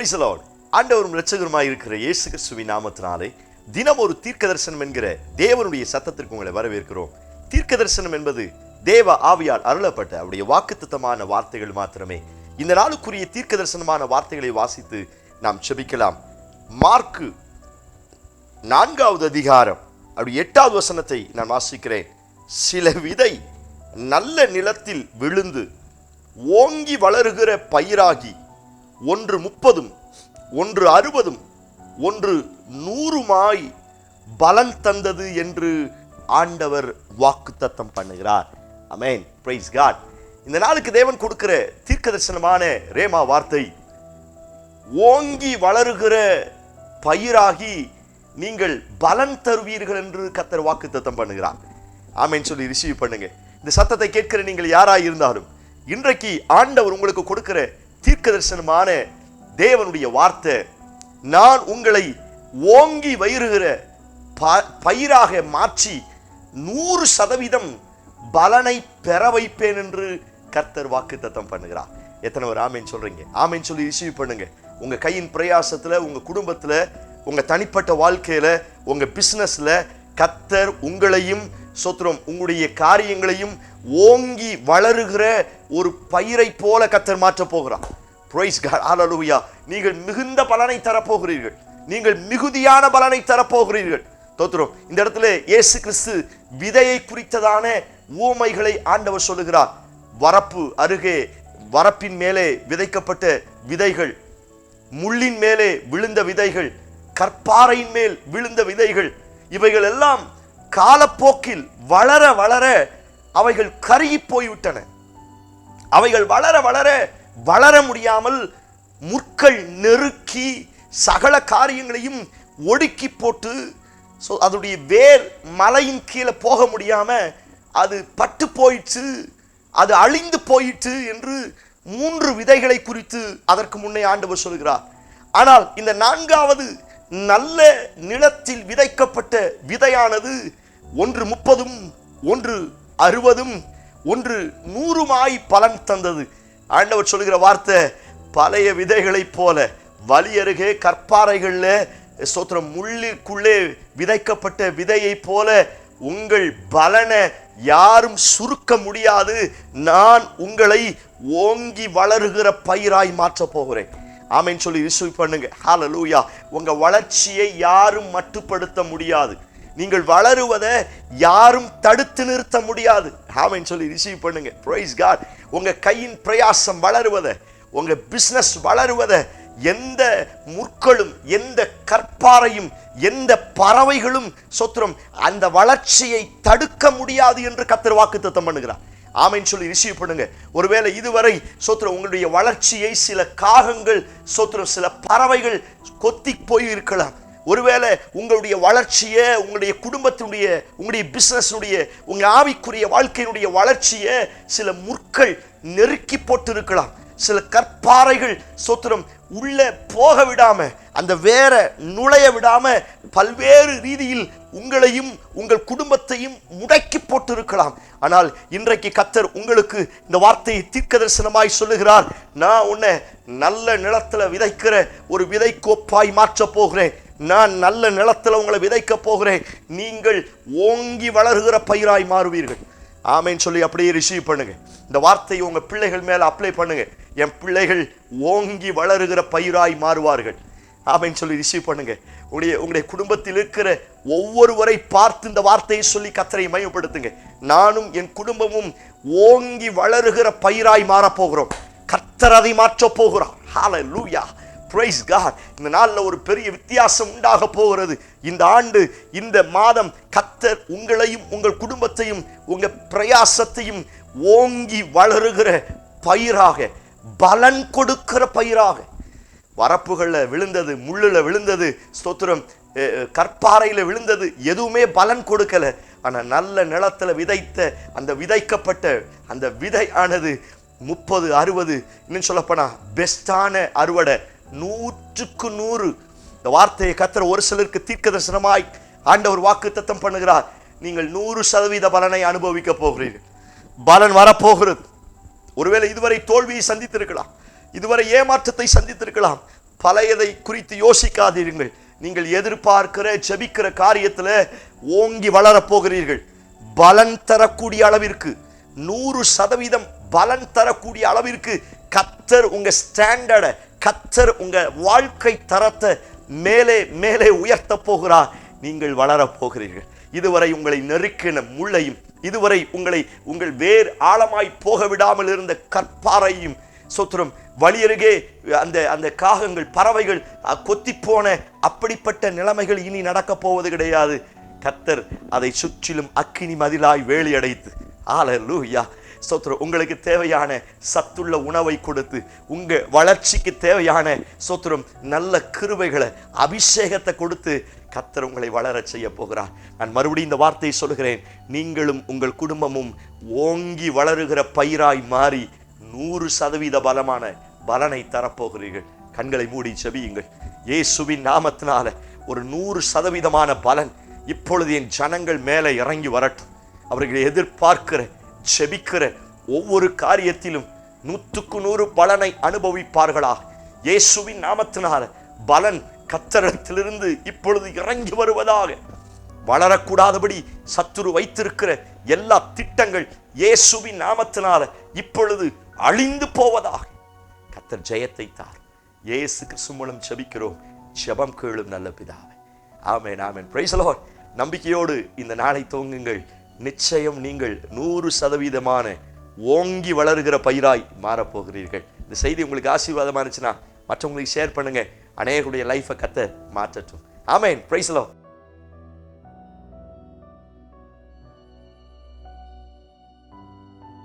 Price Lord ஆண்டவரும் இரட்சகருமாய் இருக்கிற இயேசு கிறிஸ்துவின் நாமத்தினாலே தினம் ஒரு தீர்க்க தரிசனம் என்கிற தேவனுடைய சத்தத்திற்கு உங்களை வரவேற்கிறோம். தீர்க்க தரிசனம் என்பது தேவ ஆவியால் அருளப்பட்ட அவருடைய வாக்குத்தமான வார்த்தைகள் மாத்திரமே. இந்த நாளுக்குரிய தீர்க்க தரிசனமான வார்த்தைகளை வாசித்து நாம் செபிக்கலாம். மார்க்கு நான்காவது அதிகாரம் அப்படி எட்டாவது வசனத்தை நான் வாசிக்கிறேன். சில விதை நல்ல நிலத்தில் விழுந்து ஓங்கி வளருகிற பயிராகி ஒன்று முப்பதும் ஒன்று அறுபதும் ஒன்று நூறுமாய் பலன் தந்தது என்று ஆண்டவர் வாக்குத்தத்தம் பண்ணுகிறார். அமேன் பிரைஸ் காட் இந்த நாளுக்கு தேவன் கொடுக்கிற தீர்க்க தரிசனமான ரேமா வார்த்தை ஓங்கி வளருகிற பயிராகி நீங்கள் பலன் தருவீர்கள் என்று கத்தர் வாக்குத்தத்தம் பண்ணுகிறார். ஆமேன் சொல்லி ரிசீவ் பண்ணுங்க. இந்த சத்தத்தை கேட்கிற நீங்கள் யாராக இருந்தாலும் இன்றைக்கு ஆண்டவர் உங்களுக்கு கொடுக்கிற தீர்க்க தரிசனமான தேவனுடைய வார்த்தை நான் உங்களை ஓங்கி வயிறுகிற ப- பயிராக மாற்றி நூறு சதவீதம் பலனை பெற வைப்பேன் என்று கர்த்தர் வாக்குத்தத்தம் பண்ணுகிறார். எத்தனை ஒரு ஆமைன்னு சொல்றீங்க? ஆமைன்னு சொல்லி ரிசீவ் பண்ணுங்க. உங்க கையின் பிரயாசத்துல உங்க குடும்பத்துல உங்க தனிப்பட்ட வாழ்க்கையில உங்க பிசினஸ்ல கர்த்தர் உங்களையும் சொத்துரம் உங்களுடைய காரியங்களையும் ஓங்கி வளருகிற ஒரு பயிரை போல கத்தர் மாற்றப் போகிறார். பிரைஸ் ஆலலூயா நீங்கள் மிகுந்த பலனை தரப்போகிறீர்கள். நீங்கள் மிகுதியான பலனை தரப்போகிறீர்கள். தோத்துரும் இந்த இடத்துல இயேசு கிறிஸ்து விதையை குறித்ததான ஊமைகளை ஆண்டவர் சொல்லுகிறார். வரப்பு அருகே வரப்பின் மேலே விதைக்கப்பட்ட விதைகள் முள்ளின் மேலே விழுந்த விதைகள் கற்பாறையின் மேல் விழுந்த விதைகள் இவைகள் எல்லாம் காலப்போக்கில் வளர வளர அவைகள் கருகி போய்விட்டன. அவைகள் வளர வளர வளர முடியாமல் முற்கள் நெருக்கி சகல காரியங்களையும் ஒடுக்கி போட்டு ஸோ அதனுடைய வேர் மலையின் கீழே போக முடியாமல் அது பட்டு போயிற்று அது அழிந்து போயிற்று என்று மூன்று விதைகளை குறித்து அதற்கு முன்னே ஆண்டவர் சொல்கிறார் ஆனால் இந்த நான்காவது நல்ல நிலத்தில் விதைக்கப்பட்ட விதையானது ஒன்று முப்பதும் ஒன்று அறுபதும் ஒன்று நூறுமாய் பலன் தந்தது. ஆண்டவர் சொல்லுகிற வார்த்தை பழைய விதைகளைப் போல வழி அருகே கற்பாறைகள்ல சோத்திரம் முள்ளுக்குள்ளே விதைக்கப்பட்ட விதையைப் போல உங்கள் பலனை யாரும் சுருக்க முடியாது. நான் உங்களை ஓங்கி வளருகிற பயிராய் மாற்றப் போகிறேன். ஆமைன்னு சொல்லி ரிசீவ் பண்ணுங்க. ஹalleluya உங்க வளர்ச்சியை யாரும் மட்டுப்படுத்த முடியாது. நீங்கள் வளருவதை யாரும் தடுத்து நிறுத்த முடியாது. ஹாமின்னு சொல்லி ரிசீவ் பண்ணுங்க. ப்ரைஸ் காட் உங்க கையின் பிரயாசம் வளருவதை உங்க பிசினஸ் வளருவதை எந்த முற்களும் எந்த கற்பாறையும் எந்த பறவைகளும் சொத்துரும் அந்த வளர்ச்சியை தடுக்க முடியாது என்று கத்தர் வாக்குத்தத்தம் பண்ணுகிறார். ஆமைன்னு சொல்லி ரிசீவ் பண்ணுங்க. ஒருவேளை இதுவரை சொத்துரும் உங்களுடைய வளர்ச்சியை சில காகங்கள் சொத்துரும் சில பறவைகள் கொத்தி போய் இருக்கலாம் ஒருவேளை உங்களுடைய வளர்ச்சியை உங்களுடைய குடும்பத்தினுடைய உங்களுடைய பிசினஸுடைய உங்கள் ஆவிக்குரிய வாழ்க்கையினுடைய வளர்ச்சியை சில முற்கள் நெருக்கி போட்டு இருக்கலாம் சில கற்பாறைகள் சோத்திரம் உள்ள போக விடாம அந்த வேற நுழைய விடாம பல்வேறு ரீதியில் உங்களையும் உங்கள் குடும்பத்தையும் முடக்கி போட்டு இருக்கலாம் ஆனால் இன்றைக்கு கத்தர் உங்களுக்கு இந்த வார்த்தையை தீர்க்க தரிசனமாய் சொல்லுகிறார். நான் உன்னை நல்ல நிலத்துல விதைக்கிற ஒரு விதை கோப்பாய் மாற்றப் போகிறேன். நான் நல்ல நிலத்தில் உங்களை விதைக்கப் போகிறேன். நீங்கள் ஓங்கி வளருகிற பயிராய் மாறுவீர்கள். ஆமைன்னு சொல்லி அப்படியே ரிசீவ் பண்ணுங்க. இந்த வார்த்தையை உங்கள் பிள்ளைகள் மேலே அப்ளை பண்ணுங்க. என் பிள்ளைகள் ஓங்கி வளருகிற பயிராய் மாறுவார்கள். ஆமைன்னு சொல்லி ரிசீவ் பண்ணுங்க. உங்களுடைய உங்களுடைய குடும்பத்தில் இருக்கிற ஒவ்வொருவரை பார்த்து இந்த வார்த்தையை சொல்லி கத்தரை மையப்படுத்துங்க நானும் என் குடும்பமும் ஓங்கி வளருகிற பயிராய் மாறப்போகிறோம் போகிறோம். அதை மாற்றப் போகிறார். லூயா பிரைஸ் காட் இந்த நாளில் ஒரு பெரிய வித்தியாசம் உண்டாக போகிறது. இந்த ஆண்டு இந்த மாதம் கத்தர் உங்களையும் உங்கள் குடும்பத்தையும் உங்கள் பிரயாசத்தையும் ஓங்கி வளருகிற பயிராக பலன் கொடுக்கிற பயிராக. வரப்புகளில் விழுந்தது முள்ளில் விழுந்தது ஸ்தோத்திரம் கற்பாறையில் விழுந்தது எதுவுமே பலன் கொடுக்கல. ஆனால் நல்ல நிலத்தில் விதைத்த அந்த விதைக்கப்பட்ட அந்த விதை ஆனது முப்பது அறுபது இன்னும் சொல்லப்போனால் பெஸ்டான அறுவடை. நூற்றுக்கு நூறு. இந்த வார்த்தையை கத்துற ஒரு சிலருக்கு தீர்க்க தரிசனமாய் ஆண்டவர் வாக்கு தத்தம் பண்ணுகிறார். நீங்கள் நூறு சதவீத பலனை அனுபவிக்க போகிறீர்கள். பலன் வரப்போகிறது. ஒருவேளை இதுவரை தோல்வியை சந்தித்திருக்கலாம். இதுவரை ஏமாற்றத்தை சந்தித்திருக்கலாம். பழையதை குறித்து யோசிக்காதீர்கள். நீங்கள் எதிர்பார்க்கிற ஜபிக்கிற காரியத்துல ஓங்கி வளரப் போகிறீர்கள். பலன் தரக்கூடிய அளவிற்கு நூறு சதவீதம் பலன் தரக்கூடிய அளவிற்கு கத்தர் உங்க ஸ்டாண்டர்டை கத்தர் உங்க வாழ்க்கை தரத்தை மேலே மேலே உயர்த்த போகிறார். நீங்கள் வளரப் போகிறீர்கள். இதுவரை உங்களை நெருக்கின முள்ளையும் இதுவரை உங்களை உங்கள் வேர் ஆழமாய் போக விடாமல் இருந்த கற்பாறையும் சோத்திரம் வழியருகே அந்த அந்த காகங்கள் பறவைகள் கொத்தி போன அப்படிப்பட்ட நிலைமைகள் இனி நடக்கப் போவது கிடையாது. கத்தர் அதை சுற்றிலும் அக்கினி மதிலாய் வேலி அடைத்து ஆலூயா சொத்துரு உங்களுக்கு தேவையான சத்துள்ள உணவை கொடுத்து உங்கள் வளர்ச்சிக்கு தேவையான சொத்துரும் நல்ல கிருவைகளை அபிஷேகத்தை கொடுத்து கத்தர் உங்களை வளரச் செய்ய போகிறார். நான் மறுபடியும் இந்த வார்த்தையை சொல்கிறேன். நீங்களும் உங்கள் குடும்பமும் ஓங்கி வளருகிற பயிராய் மாறி நூறு சதவீத பலமான பலனை தரப்போகிறீர்கள். கண்களை மூடி செபியுங்கள். இயேசுவின் நாமத்தினால ஒரு நூறு சதவீதமான பலன் இப்பொழுது என் ஜனங்கள் மேலே இறங்கி வரட்டும். அவர்கள் எதிர்பார்க்கிற செபிக்கிற ஒவ்வொரு காரியத்திலும் நூற்றுக்கு நூறு பலனை அனுபவிப்பார்களா? இயேசுவின் நாமத்தினால பலன் கத்தரத்திலிருந்து இப்பொழுது இறங்கி வருவதாக. வளரக்கூடாதபடி சத்துரு வைத்திருக்கிற எல்லா திட்டங்கள் இயேசுவின் நாமத்தினால இப்பொழுது அழிந்து போவதாக. கத்தர் ஜெயத்தை தார். இயேசு கிறிஸ்து மூலம் செபிக்கிறோம். ஜெபம் கேளும் நல்ல பிதாவை. ஆமேன் ஆமேன். பிரைஸ் நம்பிக்கையோடு இந்த நாளை துவங்குங்கள். நிச்சயம் நீங்கள் நூறு சதவீதமான ஓங்கி வளருகிற பயிராய் மாறப்போகிறீர்கள். இந்த செய்தி உங்களுக்கு ஆசீர்வாதமாக இருந்துச்சுன்னா மற்றவங்களுக்கு ஷேர் பண்ணுங்கள் அநேகருடைய லைஃப்பை கத்த மாற்றட்டும். ஆமேன் பிரைஸ்